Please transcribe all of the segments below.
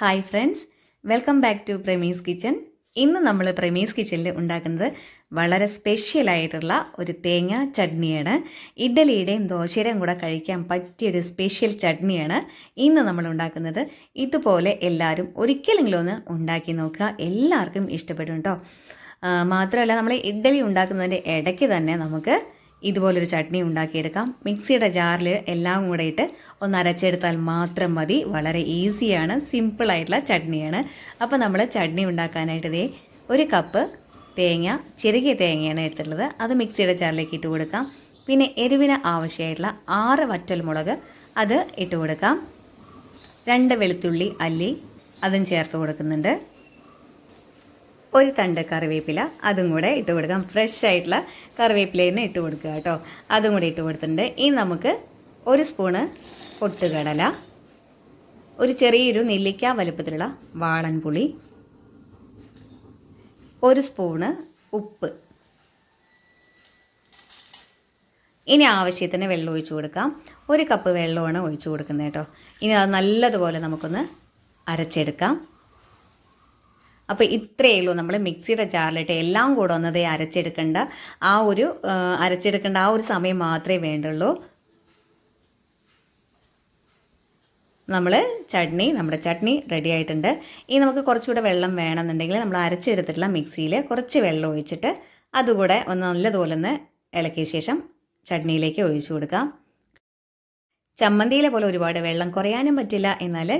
Hi friends welcome back to Pramees kitchen ഇന്ന് നമ്മൾ പ്രമീസ് കിച്ചണിൽ ഉണ്ടാക്കുന്നത് വളരെ സ്പെഷ്യൽ ആയിട്ടുള്ള ഒരു തേങ്ങ ചട്നിയാണ്. ഇഡ്ഡലിയുടെയും ദോശയുടെയും കൂടെ കഴിക്കാൻ പറ്റിയൊരു സ്പെഷ്യൽ ചട്നിയാണ് ഇന്ന് നമ്മൾ ഉണ്ടാക്കുന്നത്. ഇതുപോലെ എല്ലാവരും ഒരിക്കലെങ്കിലും ഒന്ന് ഉണ്ടാക്കി നോക്കുക. എല്ലാവർക്കും ഇഷ്ടപ്പെടും കേട്ടോ മാത്രമല്ല നമ്മൾ ഇഡ്ഡലി ഉണ്ടാക്കുന്നതിന്റെ ഇടയ്ക്ക് തന്നെ നമുക്ക് ഇതുപോലൊരു ചട്നി ഉണ്ടാക്കിയെടുക്കാം. മിക്സിയുടെ ജാറിൽ എല്ലാം കൂടെ ഇട്ട് ഒന്ന് അരച്ചെടുത്താൽ മാത്രം മതി. വളരെ ഈസിയാണ് സിമ്പിളായിട്ടുള്ള ചട്നിയാണ്. അപ്പോൾ നമ്മൾ ചട്നി ഉണ്ടാക്കാനായിട്ട് ഇതേ ഒരു കപ്പ് തേങ്ങ ചെറുകിയ തേങ്ങയാണ് എടുത്തിട്ടുള്ളത്. അത് മിക്സിയുടെ ജാറിലേക്ക് ഇട്ട് കൊടുക്കാം. പിന്നെ എരിവിന് ആവശ്യമായിട്ടുള്ള ആറ് വറ്റൽമുളക് അത് ഇട്ട് കൊടുക്കാം. രണ്ട് വെളുത്തുള്ളി അല്ലി അതും ചേർത്ത് കൊടുക്കുന്നുണ്ട്. ഒരു തണ്ട് കറിവേപ്പില അതും കൂടെ ഇട്ട് കൊടുക്കാം. ഫ്രഷ് ആയിട്ടുള്ള കറിവേപ്പില തന്നെ ഇട്ട് കൊടുക്കുക കേട്ടോ. അതും കൂടെ ഇട്ട് കൊടുത്തിട്ടുണ്ട്. ഇനി നമുക്ക് ഒരു സ്പൂണ് പൊട്ടുകടല ഒരു ചെറിയൊരു നെല്ലിക്ക വലുപ്പത്തിലുള്ള വാളൻപുളി ഒരു സ്പൂണ് ഉപ്പ്. ഇനി ആവശ്യത്തിന് വെള്ളം ഒഴിച്ചു കൊടുക്കാം. ഒരു കപ്പ് വെള്ളമാണ് ഒഴിച്ചു കൊടുക്കുന്നത് കേട്ടോ. ഇനി അത് നല്ലതുപോലെ നമുക്കൊന്ന് അരച്ചെടുക്കാം. അപ്പോൾ ഇത്രയേ ഉള്ളൂ. നമ്മൾ മിക്സിയുടെ ജാറിലിട്ട് എല്ലാം കൂടെ ഒന്നതേ അരച്ചെടുക്കേണ്ട. ആ ഒരു അരച്ചെടുക്കേണ്ട ആ ഒരു സമയം മാത്രമേ വേണ്ടുള്ളൂ. നമ്മൾ ചട്നി നമ്മുടെ ചട്നി റെഡി ആയിട്ടുണ്ട്. ഇനി നമുക്ക് കുറച്ചുകൂടെ വെള്ളം വേണമെന്നുണ്ടെങ്കിൽ നമ്മൾ അരച്ചെടുത്തിട്ടുള്ള മിക്സിയിൽ കുറച്ച് വെള്ളം ഒഴിച്ചിട്ട് അതുകൂടെ ഒന്ന് നല്ലതുപോലെ ഒന്ന് ഇളക്കിയ ശേഷം ചട്നിയിലേക്ക് ഒഴിച്ചു കൊടുക്കാം. ചമ്മന്തിയിലെ പോലെ ഒരുപാട് വെള്ളം കുറയാനും പറ്റില്ല. എന്നാൽ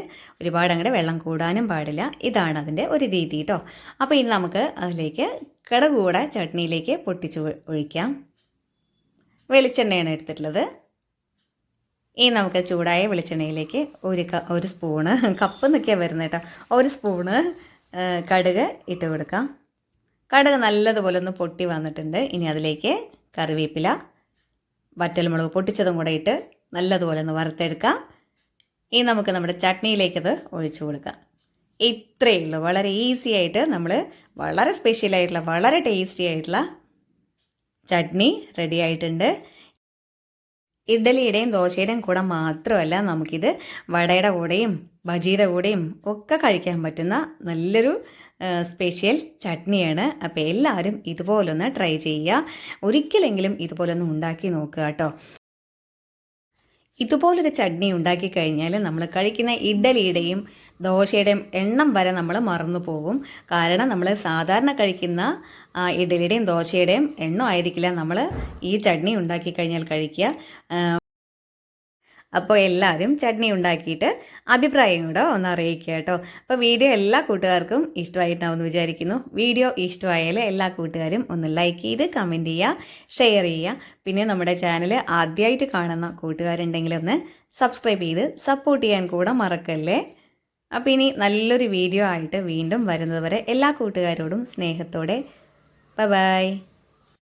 ഒരുപാട് അങ്ങനെ വെള്ളം കൂടാനും പാടില്ല. ഇതാണ് അതിന്റെ ഒരു രീതി കേട്ടോ അപ്പോൾ ഇനി നമുക്ക് അതിലേക്ക് കിടകൂടെ കൂടെ ചട്നിയിലേക്ക് പൊട്ടിച്ച് ഒഴിക്കാം. വെളിച്ചെണ്ണയാണ് എടുത്തിട്ടുള്ളത്. ഇനി നമുക്ക് ചൂടായ വെളിച്ചെണ്ണയിലേക്ക് ഒരു ഒരു സ്പൂണ് കപ്പ് നിൽക്കാൻ വരുന്നത് കേട്ടോ ഒരു സ്പൂണ് കടുക് ഇട്ട് കൊടുക്കാം. കടുക് നല്ലതുപോലെ ഒന്ന് പൊട്ടി വന്നിട്ടുണ്ട്. ഇനി അതിലേക്ക് കറിവേപ്പില വറ്റൽമുളക് പൊട്ടിച്ചതും കൂടെ ഇട്ട് നല്ലതുപോലെ ഒന്ന് വറുത്തെടുക്കാം. ഇനി നമുക്ക് നമ്മുടെ ചട്നിയിലേക്കത് ഒഴിച്ചു കൊടുക്കാം. ഇത്രയേ ഉള്ളൂ. വളരെ ഈസി ആയിട്ട് നമ്മൾ വളരെ സ്പെഷ്യൽ ആയിട്ടുള്ള വളരെ ടേസ്റ്റി ആയിട്ടുള്ള ചട്നി റെഡി ആയിട്ടുണ്ട്. ഇഡ്ഡലിയുടെയും ദോശയുടെയും കൂടെ മാത്രമല്ല നമുക്കിത് വടയുടെ കൂടെയും ബജിയുടെ കൂടെയും ഒക്കെ കഴിക്കാൻ പറ്റുന്ന നല്ലൊരു സ്പെഷ്യൽ ചട്നിയാണ്. അപ്പോൾ എല്ലാവരും ഇതുപോലൊന്ന് ട്രൈ ചെയ്യുക. ഒരിക്കലെങ്കിലും ഇതുപോലൊന്ന് ഉണ്ടാക്കി നോക്കുക കേട്ടോ. ഇതുപോലൊരു ചട്നി ഉണ്ടാക്കി കഴിഞ്ഞാൽ നമ്മൾ കഴിക്കുന്ന ഇഡ്ഡലിയുടെയും ദോശയുടെയും എണ്ണം വരെ നമ്മൾ മറന്നു പോകും. കാരണം നമ്മൾ സാധാരണ കഴിക്കുന്ന ഇഡലിയുടെയും ദോശയുടെയും എണ്ണം ആയിരിക്കില്ല നമ്മൾ ഈ ചട്നി ഉണ്ടാക്കി കഴിഞ്ഞാൽ കഴിക്കുക. അപ്പോൾ എല്ലാവരും ചട്നി ഉണ്ടാക്കിയിട്ട് അഭിപ്രായം കൂടെ ഒന്ന് അറിയിക്കുക കേട്ടോ. അപ്പോൾ വീഡിയോ എല്ലാ കൂട്ടുകാർക്കും ഇഷ്ടമായിട്ടുണ്ടാവുമെന്ന് വിചാരിക്കുന്നു. വീഡിയോ ഇഷ്ടമായാൽ എല്ലാ കൂട്ടുകാരും ഒന്ന് ലൈക്ക് ചെയ്ത് കമന്റ് ചെയ്യുക ഷെയർ ചെയ്യുക. പിന്നെ നമ്മുടെ ചാനൽ ആദ്യമായിട്ട് കാണുന്ന കൂട്ടുകാരുണ്ടെങ്കിൽ ഒന്ന് സബ്സ്ക്രൈബ് ചെയ്ത് സപ്പോർട്ട് ചെയ്യാൻ കൂടെ മറക്കല്ലേ? അപ്പോൾ ഇനി നല്ലൊരു വീഡിയോ ആയിട്ട് വീണ്ടും വരുന്നതുവരെ എല്ലാ കൂട്ടുകാരോടും സ്നേഹത്തോടെ. Bye bye.